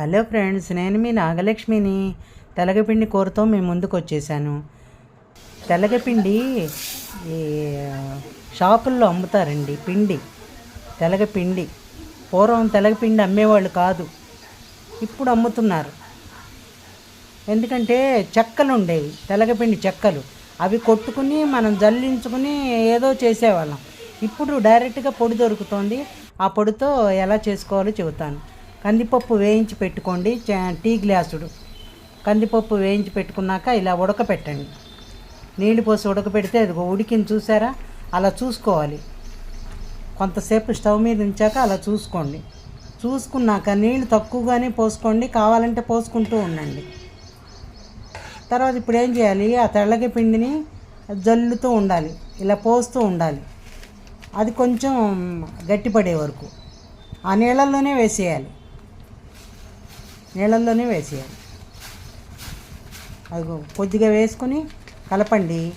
Hello friends నేను మీ నాగలక్ష్మిని. తెలగపిండి కూరతో మీ ముందుకు వచ్చేసాను తెలగపిండి ఈ షాపుల్లో అమ్ముతారండి పిండి. తెలగపిండి. పూర్వం తెలగపిండి అమ్మేవాళ్ళు కాదు ఇప్పుడు అమ్ముతున్నారు. ఎందుకంటే చెక్కలు ఉండేవి తెలగపిండి చెక్కలు. అవి కొట్టుకుని మనం జల్లించుకుని ఏదో చేసేవాళ్ళం. ఇప్పుడు డైరెక్ట్గా పొడి దొరుకుతుంది. ఆ పొడితో ఎలా చేసుకోవాలో చెబుతాను. కందిపప్పు వేయించి పెట్టుకోండి చ- టీ గ్లాసుడు. కందిపప్పు వేయించి పెట్టుకున్నాక ఇలా ఉడకపెట్టండి. నీళ్ళు పోసి ఉడకపెడితే అది ఉడికింది చూసారా? అలా చూసుకోవాలి. కొంతసేపు స్టవ్ మీద ఉంచాక అలా చూసుకోండి. చూసుకున్నాక నీళ్ళు తక్కువగానే పోసుకోండి కావాలంటే పోసుకుంటూ ఉండండి. తర్వాత ఇప్పుడు ఏం చేయాలి? ఆ తెల్లగ పిండిని జల్లుతూ ఉండాలి. ఇలా పోస్తూ ఉండాలి. అది కొంచెం గట్టిపడే వరకు. ఆ నీళ్ళల్లోనే వేసేయాలి. నీళ్ళల్లోనే వేసేయాలి. అది కొద్దిగా వేసుకొని కలపండి.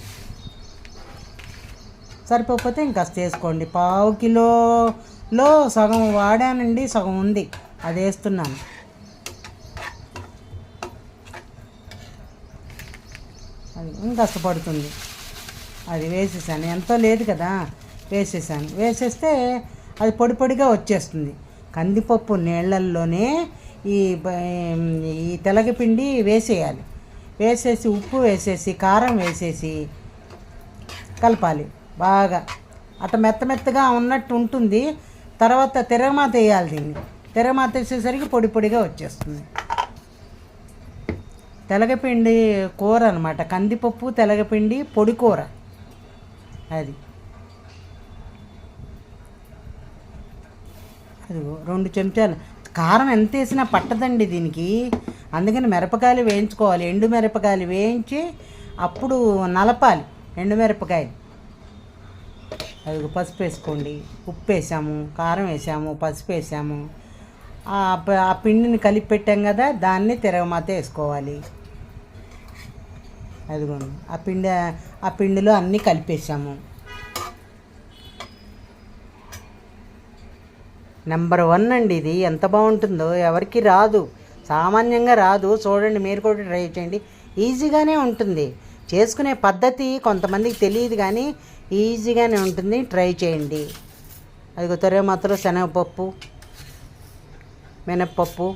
సరిపోకపోతే ఇంకాస్త వేసుకోండి. పావు కిలోలో సగం వాడానండి సగం ఉంది. అది వేస్తున్నాను. అది ఇంకాస్త పడుతుంది. అది వేసేసాను. ఎంతో లేదు కదా వేసేసాను. వేసేస్తే అది పొడి పొడిగా వచ్చేస్తుంది. కందిపప్పు నీళ్ళల్లోనే ఈ ఈ తెలగపిండి వేసేయాలి. వేసేసి ఉప్పు వేసేసి కారం వేసేసి కలపాలి. బాగా. అట్ట మెత్త మెత్తగా ఉన్నట్టు ఉంటుంది. తర్వాత తిరగమాత వేయాలి దీన్ని. తిరగమాత వేసేసరికి పొడి పొడిగా వచ్చేస్తుంది. తెలగపిండి కూర అనమాట కందిపప్పు తెలగపిండి పొడి కూర. అది. అదిగో రెండు చెంచాలు. కారం ఎంత వేసినా పట్టదండి దీనికి. అందుకని మిరపకాయలు వేయించుకోవాలి. ఎండు మిరపకాయలు వేయించి అప్పుడు నలపాలి. ఎండు మిరపకాయలు. అది పసుపు వేసుకోండి. ఉప్పు వేసాము కారం వేసాము పసుపు వేసాము. ఆ పిండిని కలిపి పెట్టాం కదా దాన్ని తిరగమాత వేసుకోవాలి. అదిగోండి. ఆ పిండి ఆ పిండిలో అన్నీ కలిపేసాము. నెంబర్ వన్ అండి ఇది. ఎంత బాగుంటుందో ఎవరికి రాదు. సామాన్యంగా రాదు. చూడండి మీరు కూడా ట్రై చేయండి. ఈజీగానే ఉంటుంది. చేసుకునే పద్ధతి కొంతమందికి తెలియదు కానీ ఈజీగానే ఉంటుంది. ట్రై చేయండి. అదిగో మాత్రం శనగపప్పు మినప్పప్పు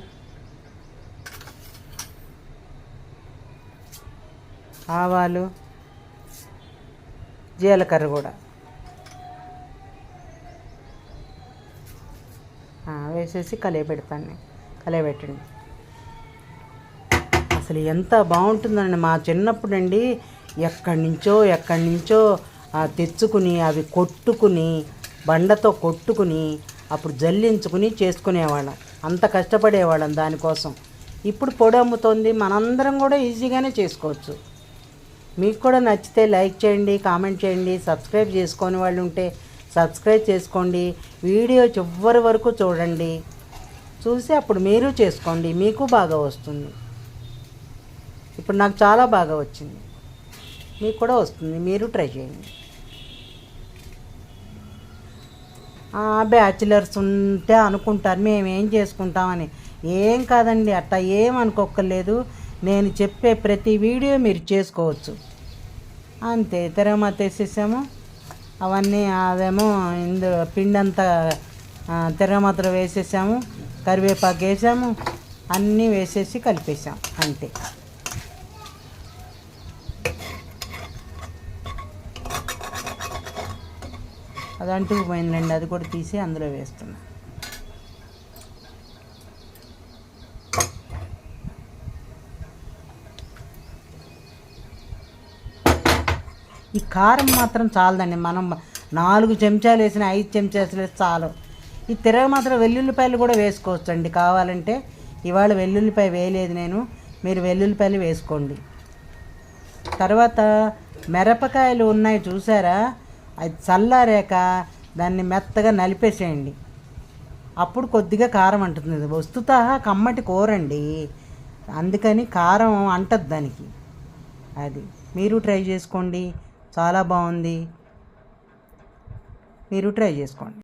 ఆవాలు జీలకర్ర కూడా. ఆ, వేసేసి కలియబెడతాను కలియబెట్టండి. అసలు ఎంత బాగుంటుందండి మా చిన్నప్పుడు అండి ఎక్కడి నుంచో ఎక్కడి నుంచో తెచ్చుకుని అవి కొట్టుకుని బండతో కొట్టుకుని అప్పుడు జల్లించుకుని చేసుకునేవాళ్ళం. అంత కష్టపడేవాళ్ళం దానికోసం. ఇప్పుడు పొడి అమ్ముతోంది మనందరం కూడా ఈజీగానే చేసుకోవచ్చు. మీకు కూడా నచ్చితే లైక్ చేయండి కామెంట్ చేయండి సబ్స్క్రైబ్ చేసుకొని వాళ్ళు ఉంటే సబ్స్క్రైబ్ చేసుకోండి. వీడియో చివరి వరకు చూడండి. చూసి అప్పుడు మీరు చేసుకోండి. మీకు బాగా వస్తుంది. ఇప్పుడు నాకు చాలా బాగా వచ్చింది. మీకు కూడా వస్తుంది. మీరు ట్రై చేయండి. బ్యాచిలర్స్ ఉంటే అనుకుంటారు. మేమేం చేసుకుంటామని. ఏం కాదండి. అట్టా ఏం అనుకోక్కర్లేదు. నేను చెప్పే ప్రతి వీడియో మీరు చేసుకోవచ్చు. అంతే. తిరగమాత వేసేసాము అవన్నీ అదేమో ఇందు పిండి అంతా వేసేసాము కరివేపాకు వేసాము అన్నీ వేసేసి కలిపేసాం అంతే. అది అంటుకుపోయిందండి పోయిందండి అది కూడా తీసి అందులో వేస్తున్నాను ఈ కారం మాత్రం చాలదండి. మనం నాలుగు చెంచాలు వేసిన ఐదు చెంచాలు వేసి చాలు. ఈ తిరగ మాత్రం వెల్లుల్లిపాయలు కూడా వేసుకోవచ్చు అండి కావాలంటే ఇవాళ వెల్లుల్లిపాయ వేయలేదు నేను. మీరు వెల్లుల్లిపాయలు వేసుకోండి. తర్వాత మిరపకాయలు ఉన్నాయి చూసారా? అది చల్లారాక దాన్ని మెత్తగా నలిపేసేయండి. అప్పుడు కొద్దిగా కారం అంటుంది వస్తుత కమ్మటి కూర అండి అందుకని కారం అంటద్దు దానికి. అది మీరు ట్రై చేసుకోండి. చాలా బాగుంది. మీరు ట్రై చేసుకోండి.